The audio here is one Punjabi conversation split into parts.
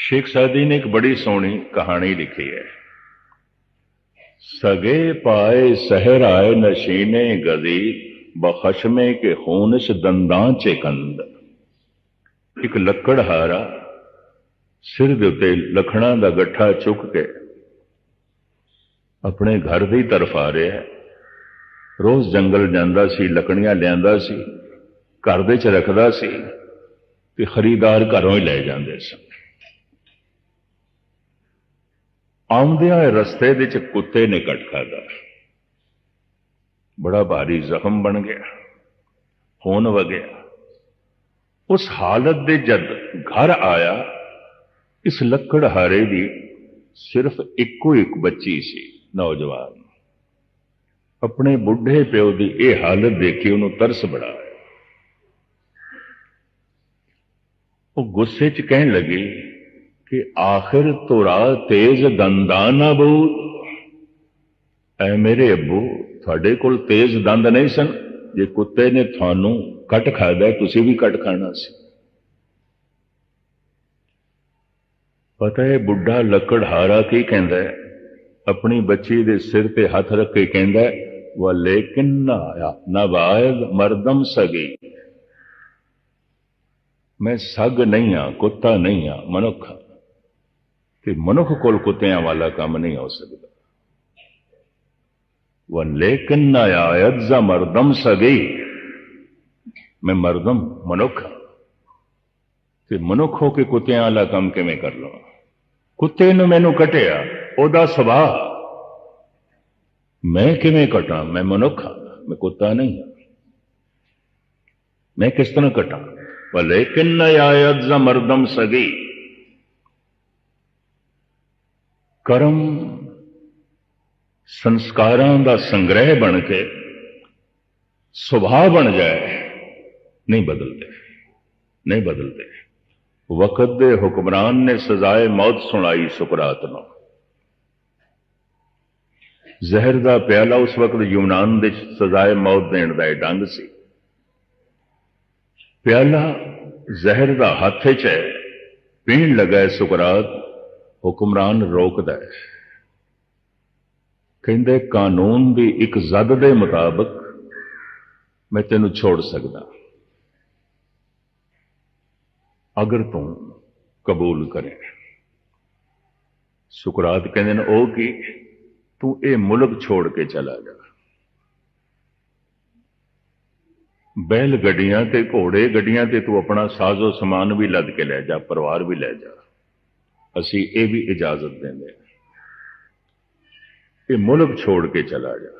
ਸ਼ੇਖ ਸਾਦੀ ਨੇ ਇੱਕ ਬੜੀ ਸੋਹਣੀ ਕਹਾਣੀ ਲਿਖੀ ਹੈ। ਸਗੇ ਪਾਏ ਸਹਰਾਏ ਨਸ਼ੀਨੇ ਗਦੀ, ਬਖਸ਼ਮੇ ਕੇ ਖੂਨਸ਼ ਦੰਦਾਂ ਚ ਕੰਦ। ਇੱਕ ਲੱਕੜਹਾਰਾ ਸਿਰ ਦੇ ਉੱਤੇ ਲਖਣਾ ਦਾ ਗੱਠਾ ਚੁੱਕ ਕੇ ਆਪਣੇ ਘਰ ਦੀ ਤਰਫ ਆ ਰਿਹਾ ਰੋਜ਼ ਜੰਗਲ ਜਾਂਦਾ ਸੀ, ਲੱਕੜੀਆਂ ਲਿਆਂਦਾ ਸੀ, ਘਰ ਦੇ ਚ ਰੱਖਦਾ ਸੀ ਤੇ ਖਰੀਦਾਰ ਘਰੋਂ ਹੀ ਲੈ ਜਾਂਦੇ ਸਨ। ਆਉਂਦਿਆਂ ਰਸਤੇ ਦੇ ਚ ਕੁੱਤੇ ਨੇ ਕੱਟ ਖਾਦਾ ਬੜਾ ਭਾਰੀ ਜ਼ਖਮ ਬਣ ਗਿਆ, ਖੂਨ ਵਗਿਆ। ਉਸ ਹਾਲਤ ਦੇ ਜਦ ਘਰ ਆਇਆ, ਇਸ ਲੱਕੜਹਾਰੇ ਦੀ ਸਿਰਫ ਇੱਕੋ ਇੱਕ ਬੱਚੀ ਸੀ, ਨੌਜਵਾਨ। ਆਪਣੇ ਬੁੱਢੇ ਪਿਓ ਦੀ ਇਹ ਹਾਲਤ ਦੇਖੀ ਉਹਨੂੰ ਤਰਸ ਬੜਾ ਆਇਆ। ਉਹ ਗੁੱਸੇ 'ਚ ਕਹਿਣ ਲੱਗੀ ਕਿ ਆਖਿਰ ਤੋਰਾ ਤੇਜ਼ ਦੰਦਾਂ ਨਾ ਬਹੂ। ਐ ਮੇਰੇ ਅੱਬੂ, ਤੁਹਾਡੇ ਕੋਲ ਤੇਜ਼ ਦੰਦ ਨਹੀਂ ਸਨ। ਜੇ ਕੁੱਤੇ ਨੇ ਤੁਹਾਨੂੰ ਕੱਟ ਖਾਦਾ ਤੁਸੀਂ ਵੀ ਕੱਟ ਖਾਣਾ ਸੀ। ਪਤਾ ਹੈ ਬੁੱਢਾ ਲੱਕੜਹਾਰਾ ਕੀ ਕਹਿੰਦਾ ਹੈ? ਆਪਣੀ ਬੱਚੀ ਦੇ ਸਿਰ ਤੇ ਹੱਥ ਰੱਖ ਕੇ ਕਹਿੰਦਾ ਹੈ, ਵਾ ਲੇਕਿਨ ਨਾ ਆਇਆ ਨਵਾਇਦ ਮਰਦਮ ਸਗੀ। ਮੈਂ ਸੱਗ ਨਹੀਂ ਆ, ਕੁੱਤਾ ਨਹੀਂ ਆ, ਮਨੁੱਖ ਕਿ ਮਨੁੱਖ ਕੋਲ ਕੁੱਤਿਆਂ ਵਾਲਾ ਕੰਮ ਨਹੀਂ ਹੋ ਸਕਦਾ। ਵਾ ਲੇਕਿਨ ਨਾ ਮਰਦਮ ਸਗੀ ਮੈਂ ਮਰਦਮ ਮਨੁੱਖ ਤੇ ਮਨੁੱਖ ਹੋ ਕੇ ਕੁੱਤਿਆਂ ਵਾਲਾ ਕੰਮ ਕਿਵੇਂ ਕਰ ਲਵਾਂ? ਕੁੱਤੇ ਨੂੰ ਮੈਨੂੰ ਕਟਿਆ, ਉਹਦਾ ਸੁਭਾਅ। ਮੈਂ ਕਿਵੇਂ ਕਟਾਂ? ਮੈਂ ਮਨੁੱਖ ਹਾਂ, ਮੈਂ ਕੁੱਤਾ ਨਹੀਂ ਮੈਂ ਕਿਸ ਤਰ੍ਹਾਂ ਕਟਾਂ? ਵਲੇਕਿਨ ਆਇਤ ਜ਼ ਮਰਦਮ ਸਗੀ ਕਰਮ ਸੰਸਕਾਰਾਂ ਦਾ ਸੰਗ੍ਰਹਿ ਬਣ ਕੇ ਸੁਭਾਅ ਬਣ ਜਾਏ, ਨਹੀਂ ਬਦਲਦੇ। ਨਹੀਂ ਬਦਲਦੇ। ਵਕਤ ਦੇ ਹੁਕਮਰਾਨ ਨੇ ਸਜ਼ਾਏ ਮੌਤ ਸੁਣਾਈ ਸੁਕਰਾਤ ਨੂੰ। ਜ਼ਹਿਰ ਦਾ ਪਿਆਲਾ ਉਸ ਵਕਤ ਯੂਨਾਨ ਦੇ ਸਜ਼ਾਏ ਮੌਤ ਦੇਣ ਦਾ ਇਹ ਡੰਗ ਸੀ। ਪਿਆਲਾ ਜ਼ਹਿਰ ਦਾ ਹੱਥ 'ਚ ਹੈ, ਪੀਣ ਲੱਗਾ ਸੁਕਰਾਤ। ਹੁਕਮਰਾਨ ਰੋਕਦਾ ਹੈ। ਕਹਿੰਦੇ, ਕਾਨੂੰਨ ਦੀ ਇੱਕ ਜ਼ਦ ਦੇ ਮੁਤਾਬਕ ਮੈਂ ਤੈਨੂੰ ਛੋੜ ਸਕਦਾ। ਅਗਰ ਤੂੰ ਕਬੂਲ ਕਰੇ। ਸੁਕਰਾਤ ਕਹਿੰਦੇ ਨੇ, ਉਹ ਕਿ? ਤੂੰ ਇਹ ਮੁਲਕ ਛੋੜ ਕੇ ਚਲਾ ਜਾ। ਬੈਲ ਗੱਡੀਆਂ ਤੇ ਘੋੜੇ ਗੱਡੀਆਂ ਤੇ ਤੂੰ ਆਪਣਾ ਸਾਜ਼ੋ ਸਮਾਨ ਵੀ ਲੱਦ ਕੇ ਲੈ ਜਾ, ਪਰਿਵਾਰ ਵੀ ਲੈ ਜਾ। ਅਸੀਂ ਇਹ ਵੀ ਇਜਾਜ਼ਤ ਦਿੰਦੇ ਹਾਂ ਇਹ ਮੁਲਕ ਛੋੜ ਕੇ ਚਲਾ ਜਾ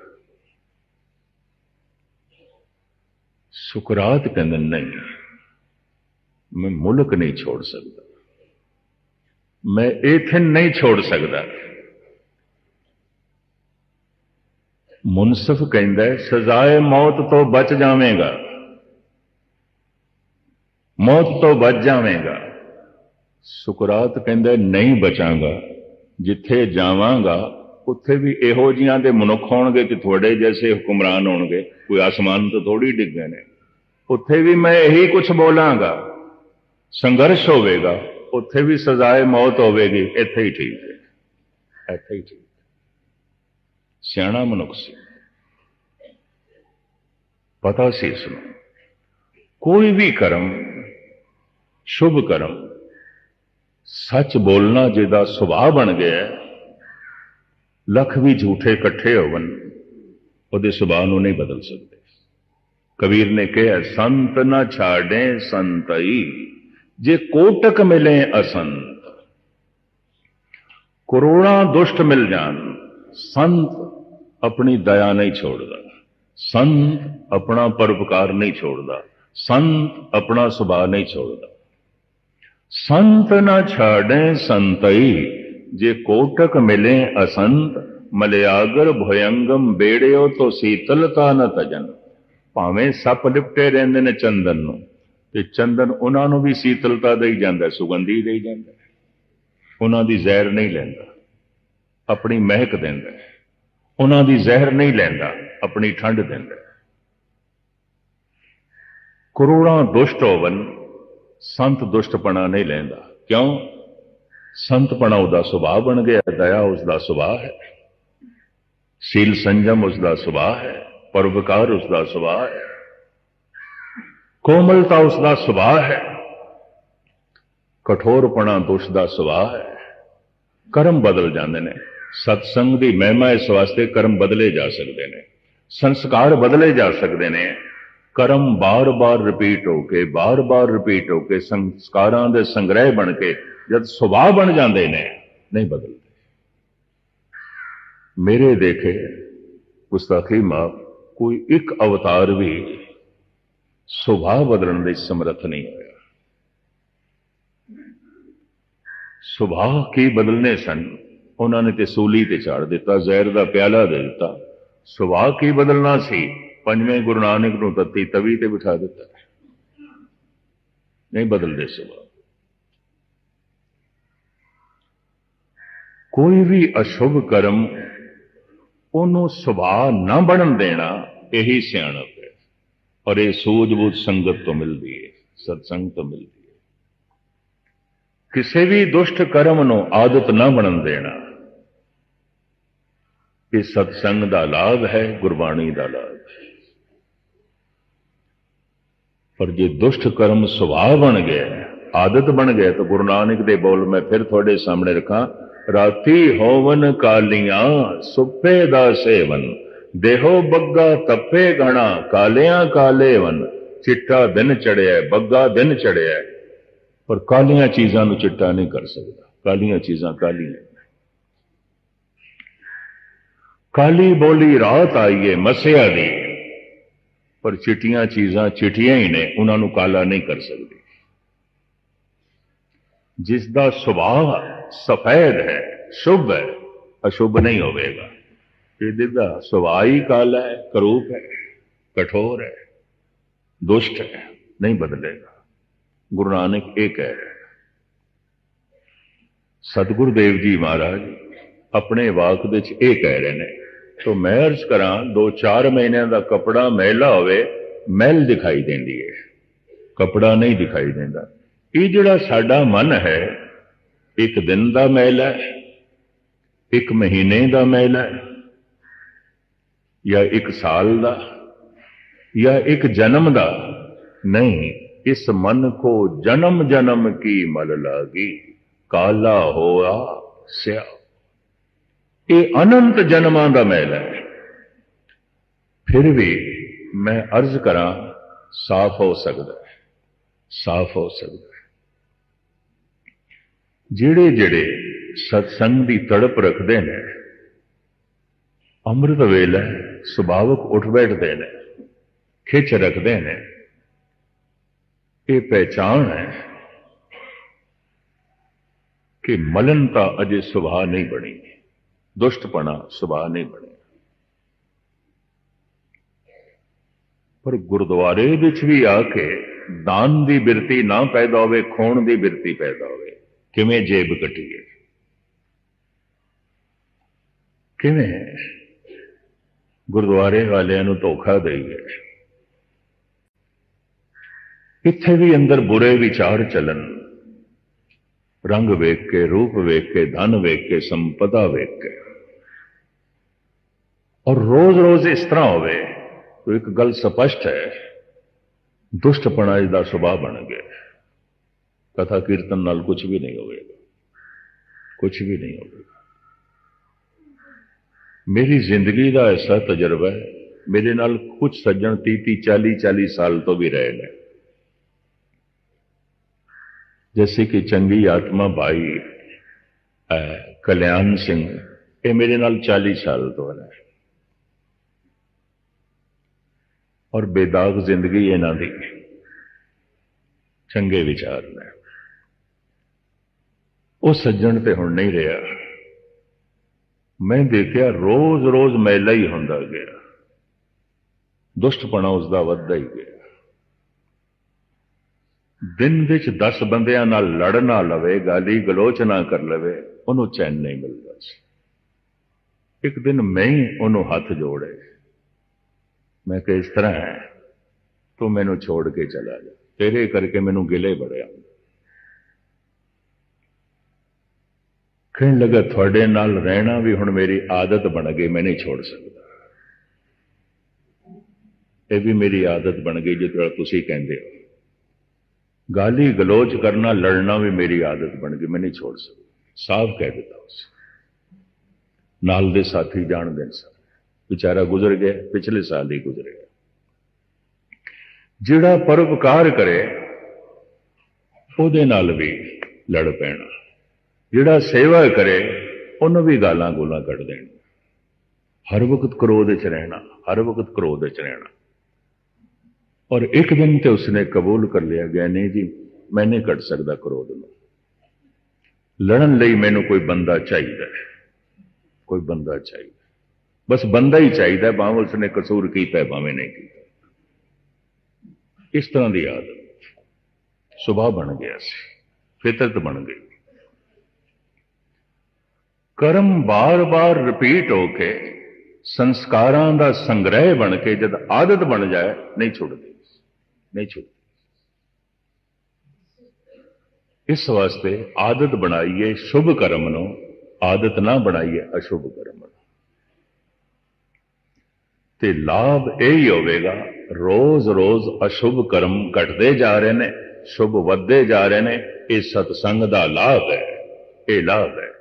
ਸੁਕਰਾਤ ਕਹਿੰਦੇ ਨਹੀਂ ਮੈਂ ਮੁਲਕ ਨਹੀਂ ਛੋੜ ਸਕਦਾ ਮੈਂ ਇਥੇ ਨਹੀਂ ਛੋੜ ਸਕਦਾ ਮੁਨਸਫ ਕਹਿੰਦਾ ਸਜ਼ਾਏ ਮੌਤ ਤੋਂ ਬਚ ਜਾਵੇਂਗਾ ਮੌਤ ਤੋਂ ਬਚ ਜਾਵੇਂਗਾ ਸੁਕਰਾਤ ਕਹਿੰਦਾ, ਨਹੀਂ ਬਚਾਂਗਾ। ਜਿੱਥੇ ਜਾਵਾਂਗਾ, ਉੱਥੇ ਵੀ ਇਹੋ ਜੀਆਂ ਦੇ ਮਨੁੱਖ ਹੋਣਗੇ ਕਿ ਤੁਹਾਡੇ ਜੈਸੇ ਹੁਕਮਰਾਨ ਹੋਣਗੇ। ਕੋਈ ਆਸਮਾਨ ਤੋਂ ਥੋੜੀ ਡਿੱਗੇ ਨੇ। ਉੱਥੇ ਵੀ ਮੈਂ ਇਹੀ ਕੁਝ ਬੋਲਾਂਗਾ। ਸੰਘਰਸ਼ ਹੋਵੇਗਾ। ਉੱਥੇ ਵੀ ਸਜ਼ਾਏ ਮੌਤ ਹੋਵੇਗੀ। ਇੱਥੇ ਹੀ ਠੀਕ ਹੈ। ਇੱਥੇ ਹੀ ਠੀਕ ਸਿਆਣਾ ਮਨੁੱਖ ਸੀ। ਪਤਾ ਸੀ ਇਸ ਨੂੰ। ਕੋਈ ਵੀ ਕਰਮ, ਸ਼ੁਭ ਕਰਮ ਸੱਚ ਬੋਲਣਾ ਜਿਹਦਾ ਸੁਭਾਅ ਬਣ ਗਿਆ ਲੱਖ ਵੀ ਝੂਠੇ ਇਕੱਠੇ ਹੋਵਨ ਉਹਦੇ ਸੁਭਾਅ ਨੂੰ ਨਹੀਂ ਬਦਲ ਸਕਦੇ। ਕਬੀਰ ਨੇ ਕਿਹਾ, ਸੰਤ ਨਾ ਛਾੜੇ ਸੰਤਈ, ਜੇ ਕੋਟਕ ਮਿਲੇ ਅਸੰਤ। ਕਰੋੜਾਂ ਦੁਸ਼ਟ ਮਿਲ ਜਾਣ, ਸੰਤ ਆਪਣੀ ਦਇਆ ਨਹੀਂ ਛੋੜਦਾ। ਸੰਤ ਆਪਣਾ ਪਰਉਪਕਾਰ ਨਹੀਂ ਛੋੜਦਾ। ਸੰਤ ਆਪਣਾ ਸੁਭਾਅ ਨਹੀਂ ਛੋੜਦਾ। ਸੰਤ ਨਾ ਛਾੜੇ ਸੰਤਈ, ਜੇ ਕੋਟਕ ਮਿਲੇ ਅਸੰਤ, ਮਲਿਆਗਰ ਭਯੰਗਮ ਬੇੜਿਓ ਤੋਂ ਸੀਤਲਤਾ ਨ ਤਜਨ। ਭਾਵੇਂ ਸੱਪ ਲਿਪਟੇ ਰਹਿੰਦੇ ਨੇ ਚੰਦਨ ਨੂੰ, ਤੇ ਚੰਦਨ ਉਹਨਾਂ ਨੂੰ ਵੀ ਸੀਤਲਤਾ ਦੇਈ ਜਾਂਦਾ, ਸੁਗੰਧੀ ਦੇਈ ਜਾਂਦਾ। ਉਹਨਾਂ ਦੀ ਜ਼ਹਿਰ ਨਹੀਂ ਲੈਂਦਾ, ਆਪਣੀ ਮਹਿਕ ਦਿੰਦਾ। ਉਹਨਾਂ ਦੀ ਜ਼ਹਿਰ ਨਹੀਂ ਲੈਂਦਾ, ਆਪਣੀ ਠੰਡ ਦਿੰਦਾ। ਕਰੋੜਾਂ ਦੁਸ਼ਟ ਹੋਵਨ ਸੰਤ ਦੁਸ਼ਟਪਣਾ ਨਹੀਂ ਲੈਂਦਾ। ਕਿਉਂ? ਸੰਤਪਣਾ ਉਹਦਾ ਸੁਭਾਅ ਬਣ ਗਿਆ ਦਇਆ ਉਸ ਦਾ ਸੁਭਾਅ ਹੈ। ਸੀਲ ਸੰਜਮ ਉਸ ਦਾ ਸੁਭਾਅ ਹੈ ਪਰਵਕਾਰ ਉਸ ਦਾ ਸੁਭਾਅ ਹੈ। ਕੋਮਲਤਾ ਉਸ ਦਾ ਸੁਭਾਅ ਹੈ, ਕਠੋਰਪਣਾ ਦੁਸ਼ ਦਾ ਸੁਭਾਅ ਹੈ। ਕਰਮ ਬਦਲ ਜਾਂਦੇ ਨੇ। ਸਤਸੰਗ ਦੀ ਮਹਿਮਾ ਇਸ ਵਾਸਤੇ ਕਰਮ ਬਦਲੇ ਜਾ ਸਕਦੇ ਨੇ। ਸੰਸਕਾਰ ਬਦਲੇ ਜਾ ਸਕਦੇ ਨੇ। ਕਰਮ ਬਾਰ-ਬਾਰ ਰਿਪੀਟ ਹੋ ਕੇ, ਬਾਰ-ਬਾਰ ਰਿਪੀਟ ਹੋ ਕੇ, ਸੰਸਕਾਰਾਂ ਦੇ ਸੰਗ੍ਰਹਿ ਬਣ ਕੇ, ਜਦ ਸੁਭਾਅ ਬਣ ਜਾਂਦੇ ਨੇ, ਨਹੀਂ ਬਦਲਦੇ। ਮੇਰੇ ਦੇਖੇ ਗੁਸਤਾਖੀ ਮਾਫ ਕੋਈ ਇੱਕ ਅਵਤਾਰ ਵੀ ਸੁਭਾਅ ਬਦਲਣ ਦੇ ਸਮਰੱਥ ਨਹੀਂ ਹੋਇਆ। ਸੁਭਾਅ ਕੀ ਬਦਲਨੇ ਸਨ? ਉਹਨਾਂ ਨੇ ਤੇ ਸੂਲੀ ਤੇ ਝਾੜ ਦਿੱਤਾ, ਜ਼ਹਿਰ ਦਾ ਪਿਆਲਾ ਦੇ ਦਿੱਤਾ। ਸੁਭਾਅ ਕੀ ਬਦਲਣਾ ਸੀ? ਪੰਜਵੇਂ ਗੁਰੂ ਨਾਨਕ ਨੂੰ ਤੱਤੀ ਤਵੀ ਤੇ ਬਿਠਾ ਦਿੱਤਾ। ਨਹੀਂ ਬਦਲਦੇ ਸੁਭਾਅ ਕੋਈ ਵੀ ਅਸ਼ੁਭ ਕਰਮ, ਉਹਨੂੰ ਸੁਭਾਅ ਨਾ ਬਣਨ ਦੇਣਾ, ਇਹੀ ਸਿਆਣਪ ਹੈ। ਔਰ ਇਹ ਸੂਝ-ਬੂਝ ਸੰਗਤ ਤੋਂ ਮਿਲਦੀ ਹੈ, ਸਤਸੰਗ ਤੋਂ ਮਿਲਦੀ ਹੈ। ਕਿਸੇ ਵੀ ਦੁਸ਼ਟ ਕਰਮ ਨੂੰ ਆਦਤ ਨਾ ਬਣਨ ਦੇਣਾ, ਇਹ ਸਤਸੰਗ ਦਾ ਲਾਭ ਹੈ, ਗੁਰਬਾਣੀ ਦਾ ਲਾਭ ਹੈ। ਪਰ ਜੇ ਦੁਸ਼ਟ ਕਰਮ ਸੁਭਾਅ ਬਣ ਗਿਆ ਆਦਤ ਬਣ ਗਿਆ ਤਾਂ ਗੁਰੂ ਨਾਨਕ ਦੇ ਬੋਲ ਮੈਂ ਫਿਰ ਤੁਹਾਡੇ ਸਾਹਮਣੇ ਰੱਖਾਂ, ਰਾਤੀ ਹੋਵਨ ਕਾਲੀਆਂ ਸੁਪੇ ਦਾ ਸੇਵਨ, ਦੇਹੋ ਬੱਗਾ ਤੱਪੇ ਗਣਾ ਕਾਲਿਆਂ ਕਾਲੇਵਨ, ਚਿੱਟਾ ਦਿਨ ਚੜਿਆ, ਬੱਗਾ ਦਿਨ ਚੜਿਆ। ਪਰ ਕਾਲੀਆਂ ਚੀਜ਼ਾਂ ਨੂੰ ਚਿੱਟਾ ਨਹੀਂ ਕਰ ਸਕਦਾ, ਕਾਲੀਆਂ ਚੀਜ਼ਾਂ ਕਾਲੀਆਂ ਕਾਲੀ ਬੋਲੀ ਰਾਤ ਆਈਏ ਮਸਿਆ ਦੀ। ਪਰ ਚਿੱਟੀਆਂ ਚੀਜ਼ਾਂ ਚਿੱਟੀਆਂ ਹੀ ਨੇ, ਉਹਨਾਂ ਨੂੰ ਕਾਲਾ ਨਹੀਂ ਕਰ ਸਕਦੀ। ਜਿਸ ਦਾ ਸੁਭਾਅ ਸਫੈਦ ਹੈ, ਸ਼ੁਭ ਹੈ, ਅਸ਼ੁਭ ਨਹੀਂ ਹੋਵੇਗਾ। ਇਹਦੇ ਦਾ ਸੁਭਾਅ ਹੀ ਕਾਲਾ ਹੈ, ਕਰੂਪ ਹੈ, ਕਠੋਰ ਹੈ, ਦੁਸ਼ਟ ਹੈ, ਨਹੀਂ ਬਦਲੇਗਾ। ਗੁਰੂ ਨਾਨਕ ਇਹ ਕਹਿ ਰਿਹਾ ਸਤਿਗੁਰੂ ਦੇਵ ਜੀ ਮਹਾਰਾਜ ਆਪਣੇ ਵਾਕ ਵਿੱਚ ਇਹ ਕਹਿ ਰਹੇ ਨੇ ਤੋ ਮੈਂ ਅਰਜ਼ ਕਰਾਂ 2-4 ਮਹੀਨਿਆਂ ਦਾ ਕਪੜਾ ਮੈਲਾ ਹੋਵੇ, ਮੈਲ ਦਿਖਾਈ ਦਿੰਦੀ ਹੈ ਕਪੜਾ ਨਹੀਂ ਦਿਖਾਈ ਦਿੰਦਾ। ਇਹ ਜਿਹੜਾ ਸਾਡਾ ਮਨ ਹੈ, ਇੱਕ ਦਿਨ ਦਾ ਮੈਲ ਹੈ, ਇੱਕ ਮਹੀਨੇ ਦਾ ਮੈਲ ਹੈ, ਜਾਂ ਇੱਕ ਸਾਲ ਦਾ, ਜਾਂ ਇੱਕ ਜਨਮ ਦਾ। ਨਹੀਂ, ਇਸ ਮਨ ਕੋ ਜਨਮ ਜਨਮ ਕੀ ਮਲ ਲਾਗੀ, ਕਾਲਾ ਹੋਆ ਸਿਆ। ਇਹ ਅਨੰਤ ਜਨਮਾਂ ਦਾ ਮੈਲ ਹੈ। ਫਿਰ ਵੀ ਮੈਂ ਅਰਜ਼ ਕਰਾਂ, ਸਾਫ਼ ਹੋ ਸਕਦਾ ਹੈ। ਸਾਫ਼ ਹੋ ਸਕਦਾ ਹੈ। ਜਿਹੜੇ ਜਿਹੜੇ ਸਤਸੰਗ ਦੀ ਤੜਪ ਰੱਖਦੇ ਨੇ, ਅੰਮ੍ਰਿਤ ਵੇਲਾ ਸੁਭਾਵਕ ਉੱਠ ਬੈਠਦੇ ਨੇ, ਖਿੱਚ ਰੱਖਦੇ ਨੇ, ਇਹ ਪਹਿਚਾਨ ਹੈ ਕਿ ਮਲਨਤਾ ਅਜੇ ਸੁਭਾਅ ਨਹੀਂ ਬਣੀ। ਦੁਸ਼ਟਪਣਾ ਸੁਭਾਅ ਨਹੀਂ ਬਣਿਆ। ਪਰ ਗੁਰਦੁਆਰੇ ਵਿੱਚ ਵੀ ਆ ਕੇ ਦਾਨ ਦੀ ਬਿਰਤੀ ਨਾ ਪੈਦਾ ਹੋਵੇ, ਖੋਣ ਦੀ ਬਿਰਤੀ ਪੈਦਾ ਹੋਵੇ, ਕਿਵੇਂ ਜੇਬ ਕਟੀਏ? ਕਿਵੇਂ? ਗੁਰਦੁਆਰੇ ਵਾਲਿਆਂ ਨੂੰ ਧੋਖਾ ਦੇਈਏ। ਇੱਥੇ ਵੀ ਅੰਦਰ ਬੁਰੇ ਵਿਚਾਰ ਚੱਲਣ। ਰੰਗ ਵੇਖ ਕੇ, ਰੂਪ ਵੇਖ ਕੇ, ਧਨ ਵੇਖ ਕੇ, ਸੰਪਦਾ ਵੇਖ ਕੇ। ਔਰ ਰੋਜ਼-ਰੋਜ਼ ਇਸ ਤਰ੍ਹਾਂ ਹੋਵੇ ਤਾਂ ਇੱਕ ਗੱਲ ਸਪਸ਼ਟ ਹੈ ਦੁਸ਼ਟਪਣਾ ਦਾ ਸੁਭਾਅ ਬਣ ਗਿਆ ਕਥਾ ਕੀਰਤਨ ਨਾਲ ਕੁਝ ਵੀ ਨਹੀਂ ਹੋਵੇਗਾ ਕੁਝ ਵੀ ਨਹੀਂ ਹੋਵੇਗਾ ਮੇਰੀ ਜ਼ਿੰਦਗੀ ਦਾ ਐਸਾ ਤਜਰਬਾ ਹੈ ਮੇਰੇ ਨਾਲ ਕੁਝ ਸੱਜਣ 30 30 40 40 ਸਾਲ ਤੋਂ ਵੀ ਰਹੇ ਨੇ जैसे कि चंगी आत्मा भाई कल्याण सिंह ये मेरे नाल 40 साल तो है ਔਰ ਬੇਦਾਗ ਜ਼ਿੰਦਗੀ ਇਹਨਾਂ ਦੀ। ਚੰਗੇ ਵਿਚਾਰ ਨੇ। ਉਹ ਸੱਜਣ ਤੇ ਹੁਣ ਨਹੀਂ ਰਿਹਾ। ਮੈਂ ਦੇਖਿਆ ਰੋਜ਼-ਰੋਜ਼ ਮੈਲਾ ਹੀ ਹੁੰਦਾ ਗਿਆ। ਦੁਸ਼ਟਪਣਾ ਉਸ ਦਾ ਵੱਧਦਾ ਹੀ ਗਿਆ। ਦਿਨ ਵਿੱਚ 10 ਬੰਦਿਆਂ ਨਾਲ ਲੜ ਨਾ ਲਵੇ, ਗਾਲੀ ਗਲੋਚ ਨਾ ਕਰ ਲਵੇ, ਉਹਨੂੰ ਚੈਨ ਨਹੀਂ ਮਿਲਦਾ ਸੀ। ਇੱਕ ਦਿਨ ਮੈਂ ਉਹਨੂੰ ਹੱਥ ਜੋੜੇ। ਮੈਂ ਕਿਹਾ, ਇਸ ਤਰ੍ਹਾਂ ਹੈ, ਤੂੰ ਮੈਨੂੰ ਛੋੜ ਕੇ ਚਲਾ ਜਾ। ਤੇਰੇ ਕਰਕੇ ਮੈਨੂੰ ਗਿਲੇ ਬੜਿਆ ਕਹਿਣ ਲੱਗਾ, ਤੁਹਾਡੇ ਨਾਲ ਰਹਿਣਾ ਵੀ ਹੁਣ ਮੇਰੀ ਆਦਤ ਬਣ ਗਈ, ਮੈਂ ਨਹੀਂ ਛੋੜ ਸਕਦਾ। ਇਹ ਵੀ ਮੇਰੀ ਆਦਤ ਬਣ ਗਈ, ਜਿਸ ਤਰ੍ਹਾਂ ਤੁਸੀਂ ਕਹਿੰਦੇ ਹੋ। ਗਾਲੀ ਗਲੋਚ ਕਰਨਾ, ਲੜਨਾ ਵੀ ਮੇਰੀ ਆਦਤ ਬਣ ਗਈ, ਮੈਂ ਨਹੀਂ ਛੋੜ ਸਕਦਾ। ਸਾਫ਼ ਕਹਿ ਦਿੱਤਾ ਉਸ ਨਾਲ ਦੇ ਸਾਥੀ ਜਾਣਦੇ ਨੇ ਸਨ ਵਿਚਾਰਾ ਗੁਜ਼ਰ ਗਿਆ, ਪਿਛਲੇ ਸਾਲ ਹੀ ਗੁਜ਼ਰ ਗਿਆ। ਜਿਹੜਾ ਪਰਉਪਕਾਰ ਕਰੇ, ਉਹਦੇ ਨਾਲ ਵੀ ਲੜ ਪੈਣਾ। ਜਿਹੜਾ ਸੇਵਾ ਕਰੇ, ਉਹਨੂੰ ਵੀ ਗਾਲਾਂ ਗੋਲਾਂ ਕੱਢ ਦੇਣ ਹਰ ਵਕਤ ਕ੍ਰੋਧ ਵਿੱਚ ਰਹਿਣਾ, ਹਰ ਵਕਤ ਕ੍ਰੋਧ ਵਿੱਚ ਰਹਿਣਾ। ਔਰ ਇੱਕ ਦਿਨ ਤੇ ਉਸਨੇ ਕਬੂਲ ਕਰ ਲਿਆ, ਗਿਆ, ਨਹੀਂ ਜੀ, ਮੈਂ ਨਹੀਂ ਕੱਢ ਸਕਦਾ ਕ੍ਰੋਧ ਨੂੰ। ਲੜਨ ਲਈ ਮੈਨੂੰ ਕੋਈ ਬੰਦਾ ਚਾਹੀਦਾ ਕੋਈ ਬੰਦਾ ਚਾਹੀਦਾ ਬਸ ਬੰਦਾ ਹੀ ਚਾਹੀਦਾ ਭਾਵੇਂ ਉਸਨੇ ਕਸੂਰ ਕੀਤਾ ਹੈ, ਭਾਵੇਂ ਨਹੀਂ ਕੀਤਾ। ਇਸ ਤਰ੍ਹਾਂ ਦੀ ਆਦਤ ਸੁਭਾਅ ਬਣ ਗਿਆ ਸੀ ਫਿਤਰਤ ਬਣ ਗਈ। ਕਰਮ ਬਾਰ-ਬਾਰ ਰਿਪੀਟ ਹੋ ਕੇ ਸੰਸਕਾਰਾਂ ਦਾ ਸੰਗ੍ਰਹਿ ਬਣ ਕੇ ਜਦ ਆਦਤ ਬਣ ਜਾਏ ਨਹੀਂ ਛੁੱਟਦੀ। ਨਹੀਂ ਛੁੱਟਦੀ। ਇਸ ਵਾਸਤੇ ਆਦਤ ਬਣਾਈਏ ਸ਼ੁਭ ਕਰਮ ਨੂੰ ਆਦਤ ਨਾ ਬਣਾਈਏ ਅਸ਼ੁਭ ਕਰਮ ਨੂੰ। ਤੇ ਲਾਭ ਇਹ ਹੀ ਹੋਵੇਗਾ ਰੋਜ਼-ਰੋਜ਼ ਅਸ਼ੁਭ ਕਰਮ ਘਟਦੇ ਜਾ ਰਹੇ ਨੇ, ਸ਼ੁਭ ਵੱਧਦੇ ਜਾ ਰਹੇ ਨੇ, ਇਹ ਸਤਸੰਗ ਦਾ ਲਾਭ ਹੈ, ਇਹ ਲਾਭ ਹੈ।